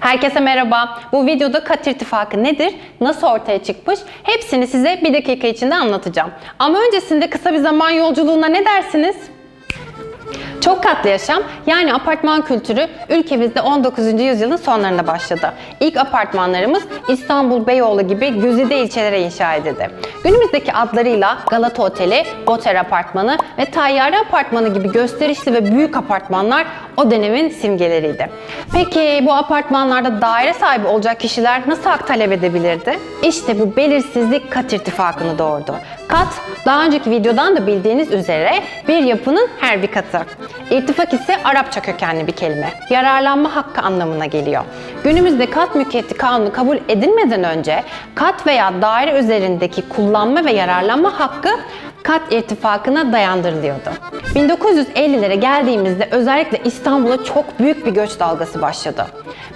Herkese merhaba. Bu videoda kat irtifakı nedir, nasıl ortaya çıkmış hepsini size bir dakika içinde anlatacağım. Ama öncesinde kısa bir zaman yolculuğuna ne dersiniz? Çok katlı yaşam yani apartman kültürü ülkemizde 19. yüzyılın sonlarında başladı. İlk apartmanlarımız İstanbul, Beyoğlu gibi güzide ilçelere inşa edildi. Günümüzdeki adlarıyla Galata Oteli, Goter Apartmanı ve Tayyare Apartmanı gibi gösterişli ve büyük apartmanlar o dönemin simgeleriydi. Peki bu apartmanlarda daire sahibi olacak kişiler nasıl hak talep edebilirdi? İşte bu belirsizlik kat irtifakını doğurdu. Kat, daha önceki videodan da bildiğiniz üzere bir yapının her bir katı. İrtifak ise Arapça kökenli bir kelime. Yararlanma hakkı anlamına geliyor. Günümüzde kat mülkiyeti kanunu kabul edilmeden önce kat veya daire üzerindeki kullanma ve yararlanma hakkı kat irtifakına dayandırılıyordu. 1950'lere geldiğimizde özellikle İstanbul'a çok büyük bir göç dalgası başladı.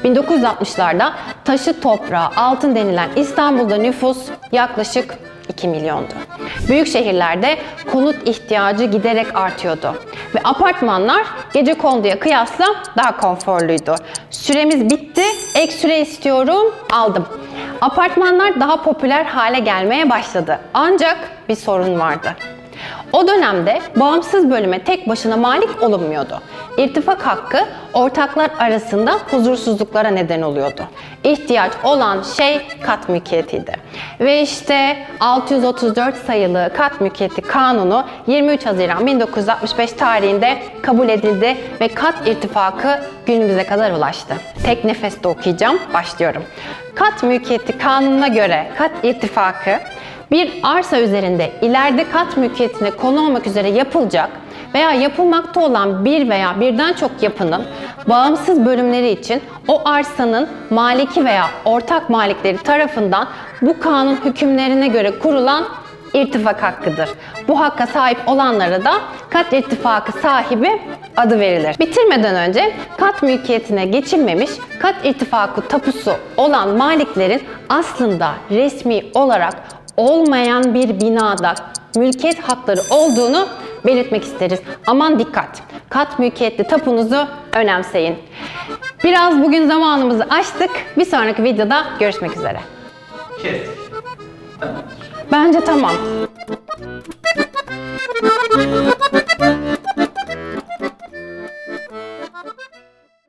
1960'larda taşı toprağı altın denilen İstanbul'da nüfus yaklaşık 2 milyondu. Büyük şehirlerde konut ihtiyacı giderek artıyordu. Ve apartmanlar gece konduya kıyasla daha konforluydu. Süremiz bitti, ek süre istiyorum, aldım. Apartmanlar daha popüler hale gelmeye başladı. Ancak bir sorun vardı. O dönemde bağımsız bölüme tek başına malik olunmuyordu. İrtifak hakkı ortaklar arasında huzursuzluklara neden oluyordu. İhtiyaç olan şey kat mülkiyetiydi. Ve işte 634 sayılı kat mülkiyeti kanunu 23 Haziran 1965 tarihinde kabul edildi ve kat irtifakı günümüze kadar ulaştı. Tek nefeste okuyacağım, başlıyorum. Kat mülkiyeti kanununa göre kat irtifakı bir arsa üzerinde ileride kat mülkiyetine konu olmak üzere yapılacak veya yapılmakta olan bir veya birden çok yapının bağımsız bölümleri için o arsanın maliki veya ortak malikleri tarafından bu kanun hükümlerine göre kurulan irtifak hakkıdır. Bu hakka sahip olanlara da kat irtifakı sahibi adı verilir. Bitirmeden önce kat mülkiyetine geçilmemiş kat irtifakı tapusu olan maliklerin aslında resmi olarak olmayan bir binada mülkiyet hakları olduğunu belirtmek isteriz. Aman dikkat! Kat mülkiyetli tapunuzu önemseyin. Biraz bugün zamanımızı aştık. Bir sonraki videoda görüşmek üzere. Kestik. Tamamdır. Bence tamam.